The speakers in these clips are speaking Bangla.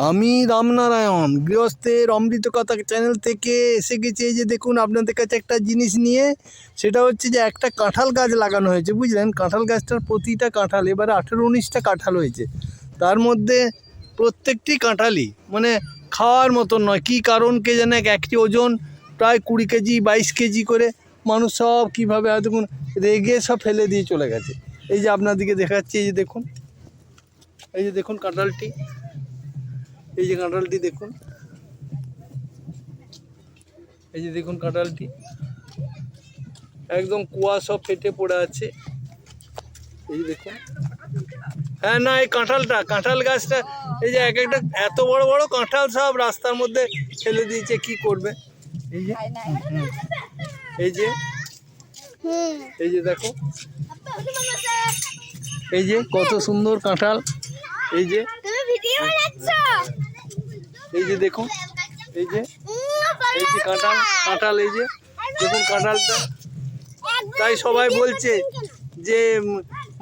আমি রামনারায়ণ, গৃহস্থের অমৃত কথা চ্যানেল থেকে এসে গেছি। এই যে দেখুন, আপনাদের কাছে একটা জিনিস নিয়ে, সেটা হচ্ছে যে একটা কাঁঠাল গাছ লাগানো হয়েছে, বুঝলেন? কাঁঠাল গাছটার প্রতিটা কাঁঠাল, এবারে আঠেরো উনিশটা কাঁঠাল হয়েছে। তার মধ্যে প্রত্যেকটি কাঁঠালই মানে খাওয়ার মতন নয়, কী কারণ কে জানে, এক একটি ওজন প্রায় কুড়ি কেজি, বাইশ কেজি করে মানুষ সব কীভাবে কোন রেগে সব ফেলে দিয়ে চলে গেছে। এই যে আপনাদেরকে দেখাচ্ছি, এই যে দেখুন, এই যে দেখুন কাঁঠালটি। এই যে কাঁঠালটি দেখুন। এই যে দেখুন কাঁঠালটি। একদম কুয়া সব ফেটে পড়ে আছে। এই যে দেখুন। হ্যাঁ না, এই কাঁঠালটা, কাঁঠাল গাছটা, এই যে এক একটা এত বড় বড় কাঁঠাল সব রাস্তার মধ্যে ফেলে দিয়েছে, কি করবে? এই যে এই যে এই যে দেখো। এই যে কত সুন্দর কাঁঠাল। এই যে ভিডিও এই যে দেখুন, এই যে এই যে কাঁঠাল কাঁঠাল, এই যে, দেখুন কাঁঠালটা। তাই সবাই বলছে যে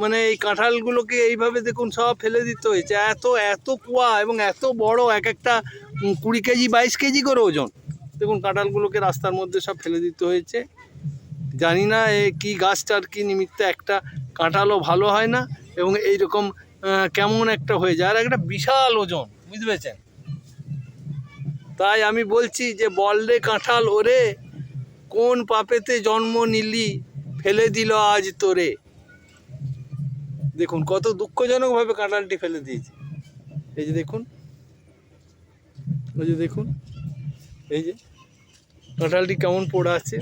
মানে এই কাঁঠালগুলোকে এইভাবে দেখুন সব ফেলে দিতে হয়েছে। এত এত কুয়া এবং এত বড় এক একটা কুড়ি কেজি, বাইশ কেজি করে ওজন। দেখুন কাঁঠালগুলোকে রাস্তার মধ্যে সব ফেলে দিতে হয়েছে। জানি না এ কী গাছটার কী নিমিত্তে একটা কাঁঠালও ভালো হয় না এবং এইরকম কেমন একটা হয়ে যায়। আর একটা বিশাল ওজন বুঝতে পেরেছেন তাই আমি বলছি যে বলরে কাঁঠাল ওরে কোন পাপেতে জন্ম নিলি, ফেলে দিল আজ তোরে। দেখুন, কত দুঃখজনকভাবে কাঁঠালটি ফেলে দিয়েছে। এই যে দেখুন ওই যে দেখুন, এই যে কাঁঠালটি কেমন পড়ে আছে।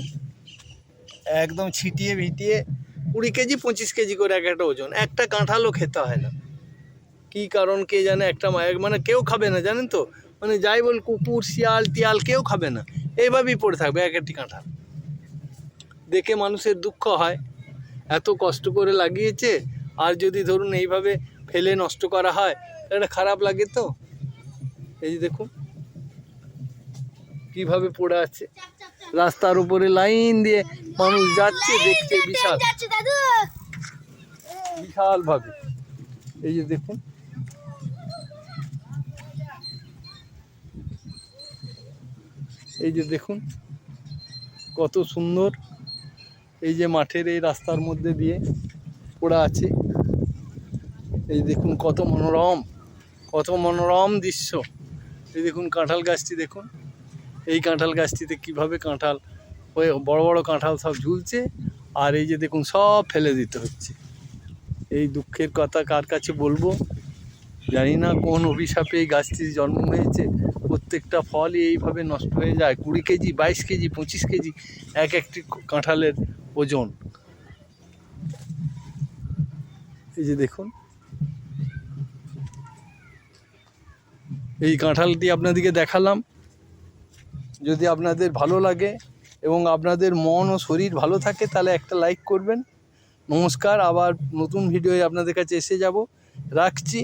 একদম ছিটিয়ে ভিটিয়ে কুড়ি কেজি, পঁচিশ কেজি করে এক একটা ওজন। একটা কাঁঠালও খেতে হয় না। কী কারণ কে জানে একটা মায়ের মানে কেউ খাবে না জানেন তো? মানে যাই বল কুকুর শিয়াল টিয়াল কেউ খাবে না। এইভাবেই পড়ে থাকবে এক একটি কাঁঠাল। দেখে মানুষের দুঃখ হয়। এত কষ্ট করে লাগিয়েছে আর যদি ধরুন এইভাবে ফেলে নষ্ট করা হয় এটা খারাপ লাগে তো? এই যে দেখুন কীভাবে পড়ে আছে। রাস্তার উপরে লাইন দিয়ে মানুষ যাচ্ছে দেখছে বিশাল। যাচ্ছে দাদু। বিশাল ভাবে এই যে দেখুন এই যে দেখুন, কত সুন্দর এই যে মাঠের এই রাস্তার মধ্যে দিয়ে পড়া আছে। এই দেখুন, কত মনোরম কত মনোরম দৃশ্য। এই দেখুন, কাঁঠাল গাছটি দেখুন। এই কাঁঠাল গাছটিতে কীভাবে কাঁঠাল হয়ে, বড় বড় কাঁঠাল সব ঝুলছে, আর এই যে দেখুন, সব ফেলে দিতে হচ্ছে। এই দুঃখের কথা কার কাছে বলব? জানি না কোন অভিশাপে এই গাছটির জন্ম হয়েছে প্রত্যেকটা ফলই এইভাবে নষ্ট হয়ে যায়। কুড়ি কেজি, বাইশ কেজি, পঁচিশ কেজি, এক একটি কাঁঠালের ওজন। এই যে দেখুন। এই কাঁঠালটি আপনাদেরকে দেখালাম। যদি আপনাদের ভালো লাগে এবং আপনাদের মন ও শরীর ভালো থাকে, তাহলে একটা লাইক করবেন। নমস্কার, আবার নতুন ভিডিওয়ে আপনাদের কাছে এসে যাব। রাখছি।